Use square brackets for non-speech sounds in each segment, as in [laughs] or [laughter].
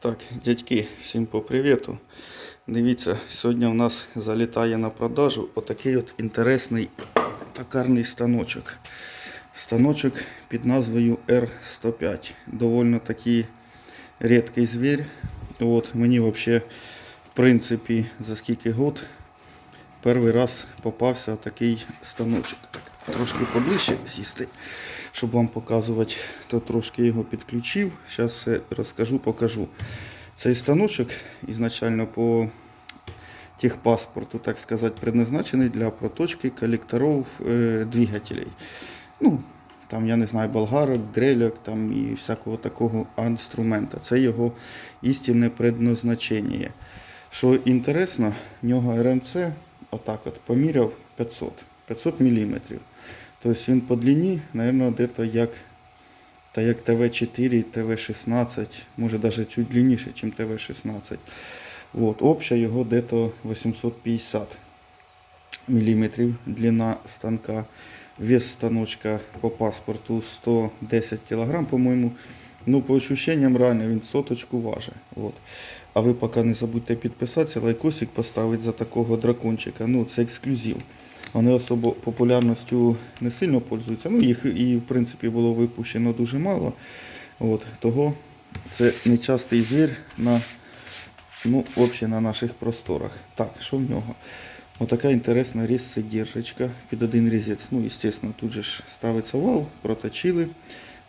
Так, дядьки, всім по привіту. Дивіться, сьогодні у нас залітає на продажу отакий от інтересний токарний станочок. Станочок під назвою R105. Довольно такий рідкий звір. От, мені взагалі, в принципі, за скільки год перший раз попався такий станочок. Так, трошки поближче сісти, щоб вам показувати, то трошки його підключив. Зараз все розкажу, покажу. Цей станочок ізначально по техпаспорту, так сказати, предназначений для проточки колекторів е, двигателей. Ну, там, я не знаю, болгарок, дрельок там і всякого такого інструмента. Це його істинне предназначення. Що інтересно, в нього РМЦ отак от поміряв 500, 500 мм. Тобто він по длині, мабуть, где-то як, та як ТВ4, ТВ16, може навіть чуть длинніше, ніж ТВ16. Вот, обща його где-то 850 мм длина станка. Вес станочка по паспорту 110 кг, по-моєму. Ну, по ощущениям, реально він соточку важить. От. А ви поки не забудьте підписатися, лайкосик поставити за такого дракончика. Ну, це ексклюзив. Вони особо популярністю не сильно пользуються. Ну, їх і в принципі було випущено дуже мало. От. Того це нечастий звір на, ну, взагалі на наших просторах. Так, що в нього? Отака інтересна різцедержечка під один різець. Ну, звісно, тут же ж ставиться вал, проточили.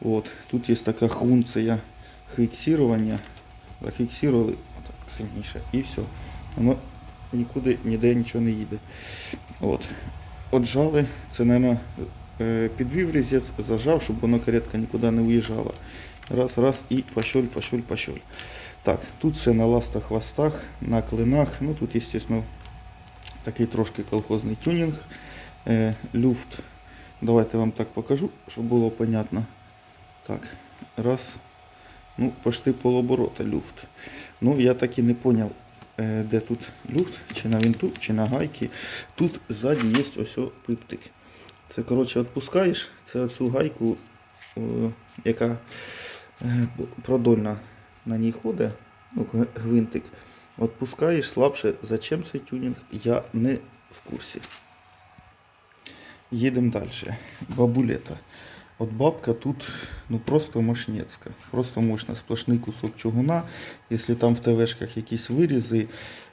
От. Тут є така хунція фіксування. Зафіксували отак сильніше і все. Воно нікуди ніде нічого не їде. От. Отжали, це, мабуть, підвів різець, зажав, щоб воно каретка нікуди не уїжджала. Раз, раз і пошоль, пошоль, пошоль. Так, тут все на ластах, хвостах, на клинах. Ну тут, звісно, такий трошки колхозний тюнінг. Е, люфт. Давайте вам так покажу, щоб було понятно. Так, раз. Ну, почти полоборота люфт. Ну, я так і не зрозумів, де тут люфт, чи на винту, чи на гайки. Тут ззаді є ось о пиптик. Це, коротше, відпускаєш, це оцю гайку, яка е, продольна на ній ходить, ну, гвинтик. Відпускаєш слабше. Зачем цей тюнінг? Я не в курсі. Їдемо далі. Бабулета. От бабка тут ну просто мощнецька. Просто мощна. Сплошний кусок чугуна. Якщо там в ТВшках якісь вирізи,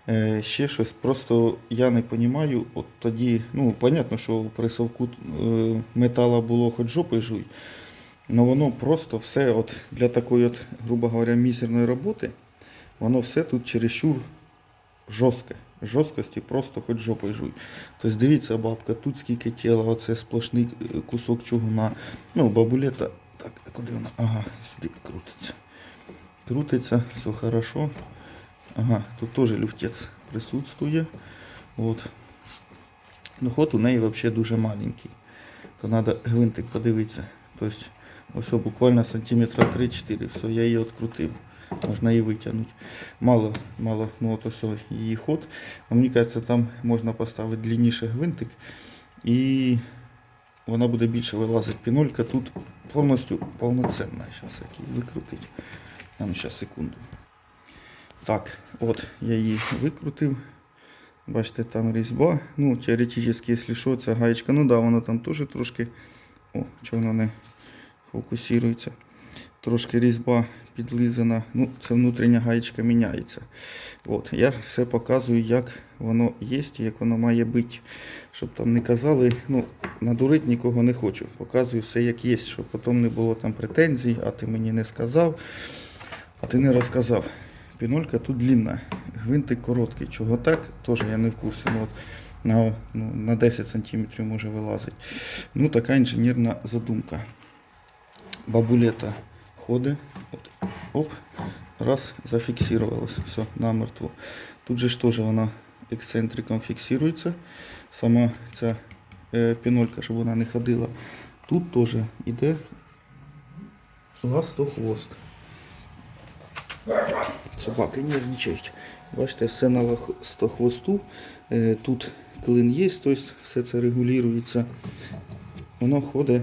е, ще щось. Просто я не розумію. От тоді, ну, понятно, що при совку е, метала було хоч жопи жуй. Но воно просто все от для такої, от, грубо говоря, мізерної роботи, воно все тут чересчур жорстке. Жорсткості просто хоч жопою жуй. Тобто дивіться, бабка, тут скільки тіла, оце сплошний е, кусок чугуна. Ну, бабулета, так, куди вона? Ага, сюди крутиться. Крутиться, все хорошо. Ага, тут теж люфтець присутствує. От. Ну, ход у неї взагалі дуже маленький. То треба гвинтик подивитися. Тобто, ось буквально сантиметра 3-4. Все, я її відкрутив. Можна її витягнути. Мало, мало, ну от ось її ход. Но мені кажеться, там можна поставити длинніше гвинтик і вона буде більше вилазити. Пінолька тут повністю повноцінна. Зараз як її викрутить. А ну, зараз секунду. Так, от я її викрутив. Бачите, там різьба. Ну, теоретично, якщо що, це гаєчка. Ну да, вона там теж трошки. О, чого вона не фокусується. Трошки різьба підлизана. Ну, це внутрішня гаєчка міняється. От, я все показую, як воно є як воно має бути. Щоб там не казали, ну, надурити нікого не хочу. Показую все як є, щоб потім не було там претензій, а ти мені не сказав, а ти не розказав. Пінолька тут длинна, гвинтик короткий. Чого так, теж я не в курсі. Ну, от, на, ну, на 10 см може вилазити. Ну, така інженерна задумка. Бабулета ходить, от, оп, раз, зафіксувалась, все, намертво. Тут же ж теж вона ексцентриком фіксується, сама ця е, пінолька, щоб вона не ходила. Тут теж іде ластохвост. Собаки нервничають. Бачите, все на ластохвосту. Е, тут клин є, тобто все це регулюється. Воно ходить.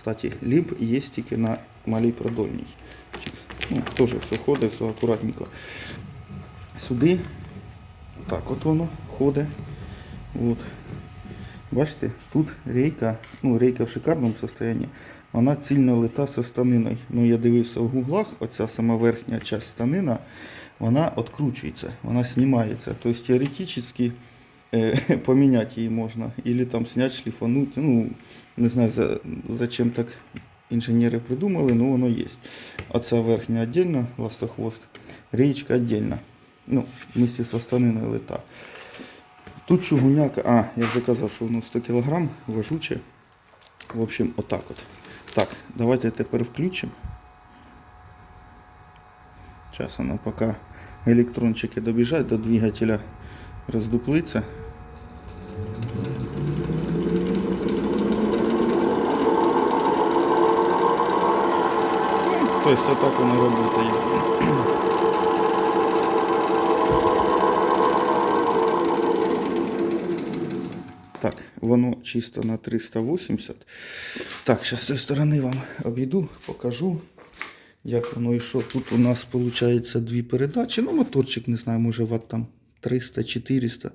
Кстати, лімб є тільки на малій продольній. Ну, теж все ходить, все акуратненько. Сюди, так от воно ходить. От. Бачите, тут рейка, ну рейка в шикарному стані, вона цільно лита зі станиною. Ну я дивився в гуглах, оця сама верхня часть станина, вона відкручується, вона знімається. Тобто теоретично [laughs] е, поміняти її можна. Или там зняти, шліфануть. Ну, не знаю, за, зачем так інженери придумали, але воно є. Оця верхня віддільно, ластохвост, річка віддільно. Ну, вместе со станиною лита. Тут чугуняка, а, я вже казав, що воно 100 кг важуче. В общем, отак от. Так, давайте тепер включимо. Зараз воно поки електрончики добіжать до двигателя роздуплиться. Тобто отак воно працює. Так, воно чисто на 380. Так, зараз з цієї сторони вам обійду, покажу, як воно йшло. Тут у нас виходить дві передачі. Ну, моторчик, не знаю, може ват там 300-400.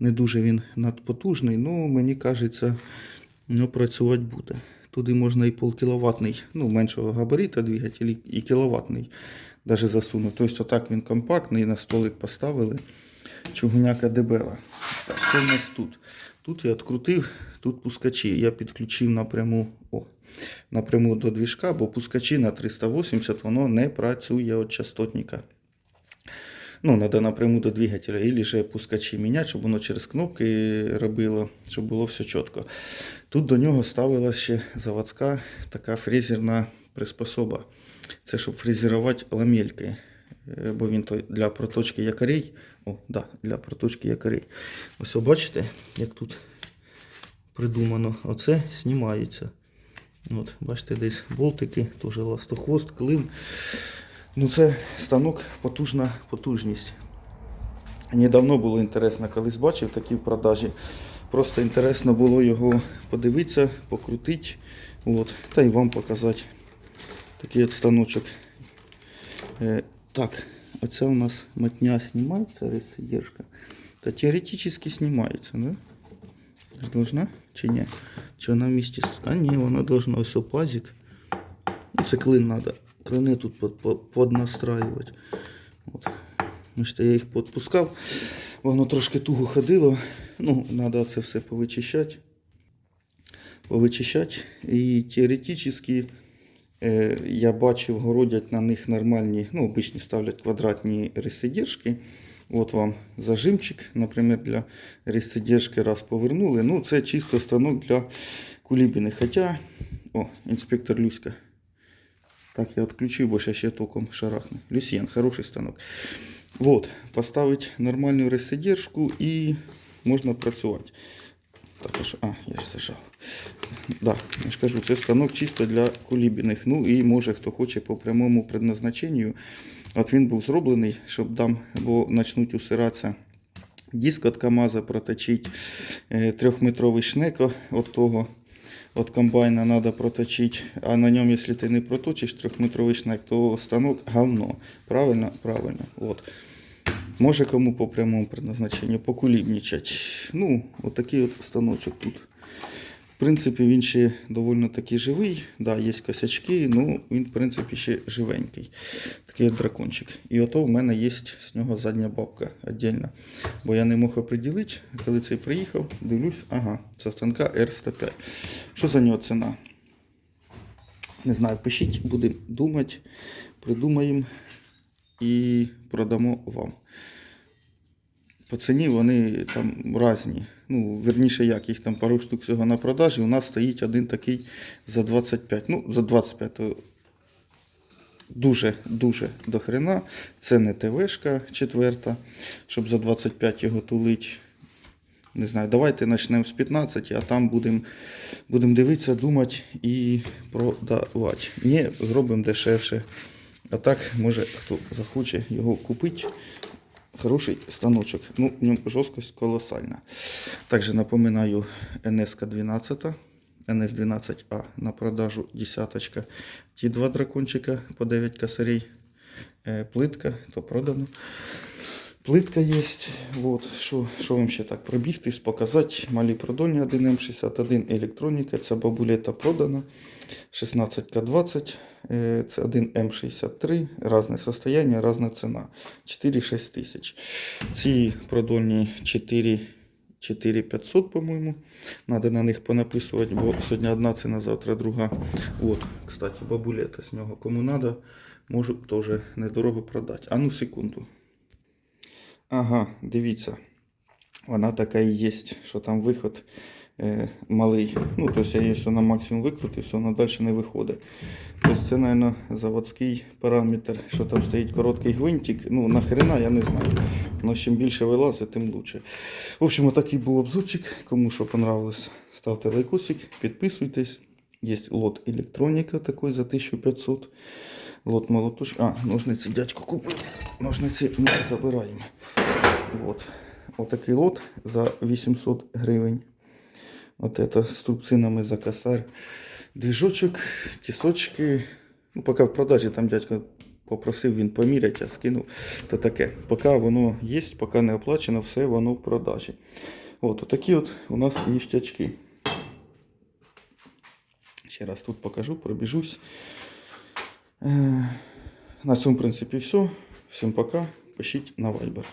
Не дуже він надпотужний, ну мені кажеться, ну, працювати буде. Туди можна і полкіловатний, ну, меншого габарита двигатель, і кіловатний даже засунути. Тобто отак він компактний, на столик поставили. Чугуняка дебела. Так, що в нас тут? Тут я відкрутив, тут пускачі. Я підключив напряму, о, напряму до двіжка, бо пускачі на 380 воно не працює від частотника. Ну, треба напряму до двигателя, і же пускачі міняти, щоб воно через кнопки робило, щоб було все чітко. Тут до нього ставилася ще заводська така фрезерна приспособа. Це щоб фрезерувати ламельки. Е, Бо він то для проточки якорей. О, да, для проточки якорей. Ось бачите, як тут придумано. Оце знімається. От, бачите, десь болтики, теж ластохвост, клин. Ну це станок потужна потужність. Недавно було інтересно, колись бачив такі в продажі. Просто інтересно було його подивитися, покрутити. От, та й вам показати. Такий от станочок. Е, так, оце у нас мотня знімається, ресидержка. Та теоретично знімається, да? Должна чи ні? Чи вона вместе з... А ні, вона должна ось пазик. Ну, це клин надо. Клини тут под, под, поднастраювати. От. Бачите, я їх підпускав. Воно трошки туго ходило. Ну, треба це все повичищати. Повичищати. І теоретично е, я бачив, городять на них нормальні, ну, обичні ставлять квадратні ресидержки. От вам зажимчик, наприклад, для ресидержки раз повернули. Ну, це чисто станок для кулібіни. Хоча, о, інспектор Люська. Так, я відключив, бо ще ще током шарахне. Люсьєн, хороший станок. Вот, поставить нормальну ресидержку і можна працювати. Так, а? Я ж зажав. Да, я ж кажу, це станок чисто для кулібіних. Ну і може хто хоче по прямому предназначенню. От він був зроблений, щоб там, бо почнуть усиратися диск від КАМАЗа проточить, е, трьохметровий шнеко от того. От комбайна треба проточити, а на ньому, якщо ти не проточиш трьохметровий шнек, то станок говно. Правильно? Правильно. От. Може кому по прямому предназначенню покулібнічать. Ну, отакий от станочок тут. Принципі, він ще доволі таки живий. Да, є косячки, ну він, в принципі, ще живенький. Такий дракончик. І ото в мене є з нього задня бабка віддільна. Бо я не мог оприділити, коли цей приїхав, дивлюсь, ага, це станка R105. Що за нього ціна? Не знаю, пишіть, будемо думати, придумаємо і продамо вам. По ціні вони там різні. Ну, верніше, як їх там пару штук всього на продажі. У нас стоїть один такий за 25. Ну, за 25 то дуже-дуже до хрена. Це не ТВшка четверта, щоб за 25 його тулить. Не знаю, давайте почнемо з 15, а там будемо будем дивитися, думати і продавати. Ні, зробимо дешевше. А так, може, хто захоче його купити. Хороший станочок. Ну, в ньому жорсткость колосальна. Также напоминаю НСК 12, НС12А на продажу десяточка. Ті два дракончика по 9 косарей. е, плитка, то продано. Плитка є. Вот. Що, що вам ще так пробігтись, показати. Малі продольні 1М61 електроніка. Ця бабулета продана. 16К20. е, Це 1М63. Разне состояние, різна ціна. 4-6 тисяч. Ці продольні 4 4500, по-моєму. Надо на них понаписувати, бо сьогодні одна ціна, завтра друга. От, кстати, бабулета з нього. Кому надо, можу теж недорого продати. А ну секунду. Ага, дивіться. Вона така і є, що там виход е, малий. Ну, тобто я її на максимум викрутив, все вона далі не виходить. Тобто це, мабуть, заводський параметр, що там стоїть короткий гвинтик. Ну, нахрена, я не знаю. Но чим більше вилазить, тим лучше. В общем, отакий був обзорчик. Кому що понравилось, ставте лайкосик, підписуйтесь. Є лот електроніка такий за 1500. Лот молотуш. А, ножниці дядько купив. Ножниці ми забираємо. Вот. Отакий лот за 800 гривень. От это з трубцинами за косарь. Двіжочок, тісочки. Ну, поки в продажі там дядько попросив він поміряти, я скинув. То таке. Поки воно є, поки не оплачено, все воно в продажі. От такі от у нас ніштячки. Ще раз тут покажу, пробіжусь. Е, На цьому, в принципі, все. Всім пока. Пишіть на Viber.